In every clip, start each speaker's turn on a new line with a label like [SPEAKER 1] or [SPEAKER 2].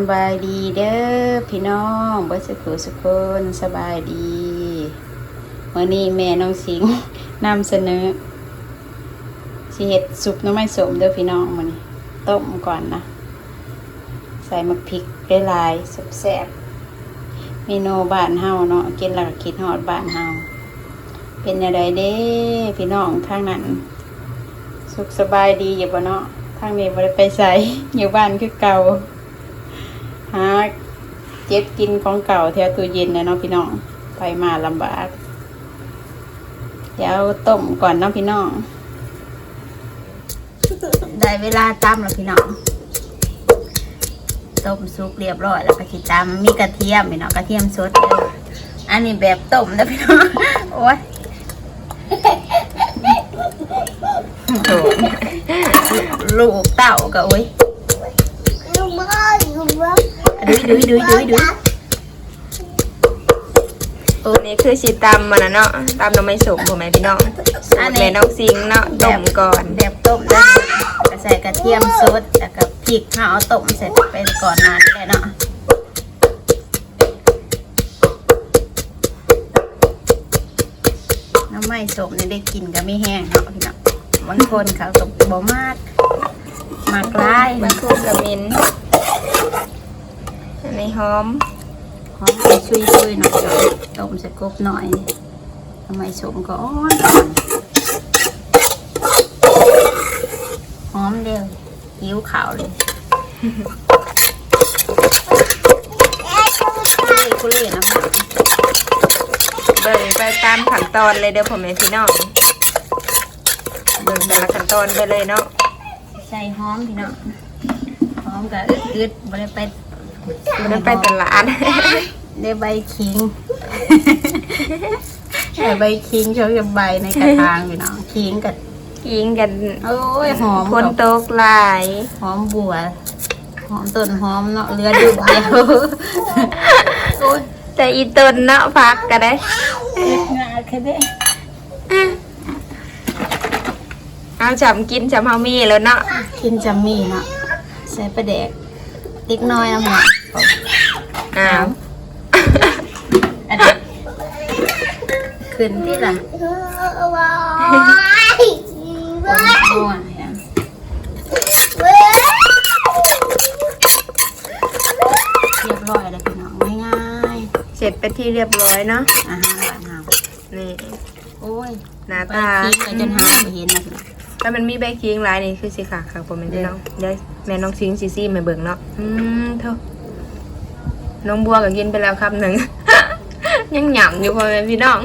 [SPEAKER 1] ำบายดีเด้อพี่น้องเบิดสุขสุขคนสบายดีมื่อนี้แม่น้องสิงนำเสนอสิเฮ็ดซุปน้ำไม้สมเด้อพี่น้องมื้อนี้ต้มก่อนนะ ใส่มะพริกได้ลายๆแซ่บเมนูบ้านเฮาเนาะกินแล้วก็คิดฮอดบ้านเฮาเป็นอะไรเด้พี่น้องทางนั้น สุขสบายดีอยู่บ่เนาะทางนี้บ่ได้ไปใส่อยู่บ้านคือเก่า หาเจ็บกินของเก่าแถวตู้เย็นนะเนาะพี่น้องไปมาลำบาก เดี๋ยวต้มก่อนเนาะพี่น้อง ได้เวลาตำแล้วพี่น้อง ต้มซุปเรียบร้อยแล้วก็สิตำมีกระเทียมพี่น้องกระเทียมสดเด้ออันนี้แบบต้มนะพี่น้อง โอ้ยลูกเต่าก็โอ้ย
[SPEAKER 2] ลูกบอลลูกบอล
[SPEAKER 1] ดุยดุยดุยดุยดุย
[SPEAKER 3] อันนี้คือชีตำมันนะเนาะตำน้ำไม่สุกผมไหมพี่น้องสูตรแม่น้องซิงเนาะต้มก่อน
[SPEAKER 1] แบบต้มได้ก็ใส่กระเทียมสดแล้วก็พริกข้าวเอาต้มเสร็จไปก่อนนานได้เนาะน้ำไม่สมนี่ได้กินก็ไม่แห้งเนาะพี่น้องบางคนเขาตกบ่มากมากร้าย
[SPEAKER 3] มะกรูดกระมิน อันนี้หอม
[SPEAKER 1] หอมไปชุยชุยๆหน่อยเนาะต้มใส่กบหน่อยน้ำไม่สมก็อ่อนหอมเดียวหิวข่าวเลยคุเล่คุเล่นะพี่
[SPEAKER 3] เบิ่งไปตามขั้นตอนเลยเด้อผมแม่พี่น้องเบิ่งแต่ละขั้นตอนไปเลยเนาะ
[SPEAKER 1] ใส่หอมพี่น้องหอมกับอึดอึดๆบ่ได้ไป
[SPEAKER 3] มันไปตลาด
[SPEAKER 1] ได้ใบขิงได้ใบขิงเขาจะใบในกระถางพี่น้องขิงกับ
[SPEAKER 3] ยิงกัน
[SPEAKER 1] โอ้ยหอม
[SPEAKER 3] คนตกหลาย
[SPEAKER 1] หอมบัวหอมต้นหอมเนาะเรือดุดเดียวโอ้ย
[SPEAKER 3] แต่อีต้นเนาะพักก็ได้
[SPEAKER 1] งาแค่นี้
[SPEAKER 3] เอาจำกินจำเฮามีแล้วเนาะ
[SPEAKER 1] กินจำมีเนาะใส่ปลาแดกติ๊กน้อยนะหมอ
[SPEAKER 3] อ้าว
[SPEAKER 1] อันนี้ขึ้นที่ละ
[SPEAKER 2] บอล
[SPEAKER 1] ต้นหัวเนี่ยเรียบร้อยแล้วพี่น้องง่าย
[SPEAKER 3] เสร็จไปที่เรียบร้อยเนาะ
[SPEAKER 1] ๆอาหารบ้านเฮา
[SPEAKER 3] นี่
[SPEAKER 1] โอ้ย
[SPEAKER 3] หน้า
[SPEAKER 1] ไป
[SPEAKER 3] ตา
[SPEAKER 1] ทิ้งเลยจนหาไม่เห็นนะพี่น้อง
[SPEAKER 3] ถ้ามันมีใบคิงหลายนี่คือสิค่ะค่ะผมเป็นพี่น้องเดี๋ยวแม่น้องซิงซีซี่มาเบิ่งเนาะอืมเท่า น้องบัวก็กินไปแล้วครับหนึ่ง ยังหยำอยู่พ่อแม่พี่น้อง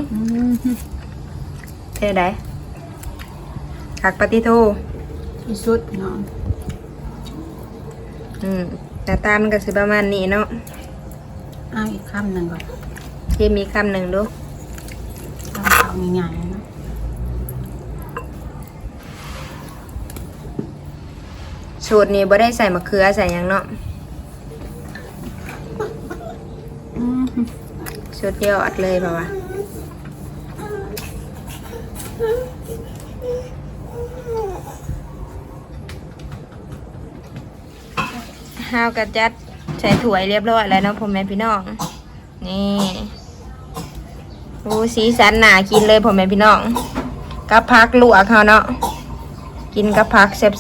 [SPEAKER 3] เท่าไดผักปฏิโท
[SPEAKER 1] ที่สุดพี่น้อง
[SPEAKER 3] อืมหน้าตามันก็สิประมาณนี้เนาะ
[SPEAKER 1] เอาอีกคำหนึ่งก่อน
[SPEAKER 3] ที่มีคำหนึ่งดู
[SPEAKER 1] คำเอาง่ายๆเนาะ
[SPEAKER 3] สูตรนี้บ่ได้ใส่มะเขือใส่หยังเนาะ
[SPEAKER 1] อืม
[SPEAKER 3] สุดยวอัดเลยป่าวะห้าวกระจัดใส่ถ้วยเรียบร้อยแล้วเนาะพ่อแม่พี่น้อง นี่โอ้สีสันหนากินเลยพ่อแม่พี่น้องกับพักลวกเขาเนาะกินกับพักแซ่บ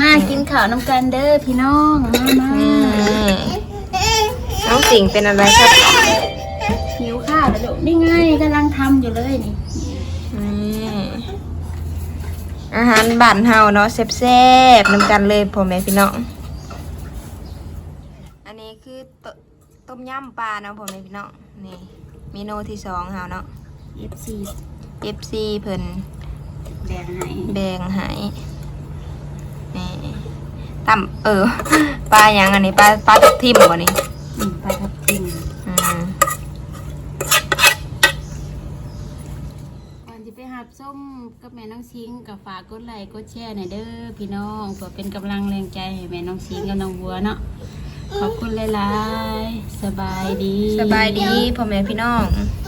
[SPEAKER 1] มากินข้าวน้ำกันเด้อพี่น้องมามา
[SPEAKER 3] ๆนี่น้องสิงเป็นอะไรครับ
[SPEAKER 1] หิวข้าวแล้วลูกนี่ไงกำลังทำอยู่เลยนี่
[SPEAKER 3] นี่อาหารบ้านเฮาเนาะแซ่บๆนำกันเลยพ่อแม่พี่น้อง อันนี้คือตต้มยำปลาเนาะพ่อแม่พี่น้องนี่เมนูที่สองเฮาเนาะ
[SPEAKER 1] เอฟซี
[SPEAKER 3] FC เพิ่น
[SPEAKER 1] แดงให้
[SPEAKER 3] แบ่งให้นี่ ตั้มเออปลาหยังอันนี้ปลาปลาทับทิมบ่นี่
[SPEAKER 1] อืมไปทับทิม
[SPEAKER 3] อืม
[SPEAKER 1] ก่อนจะไปหับส้มกับแม่น้องชิงกับฝากกดไลค์กดแชร์หน่อยเด้อพี่น้องเพื่อเป็นกำลังแรงใจให้แม่น้องชิงกับน้องบัวเนาะขอบคุณหลายๆสบายดี
[SPEAKER 3] สบายดีพ่อแม่พี่น้อง
[SPEAKER 2] อื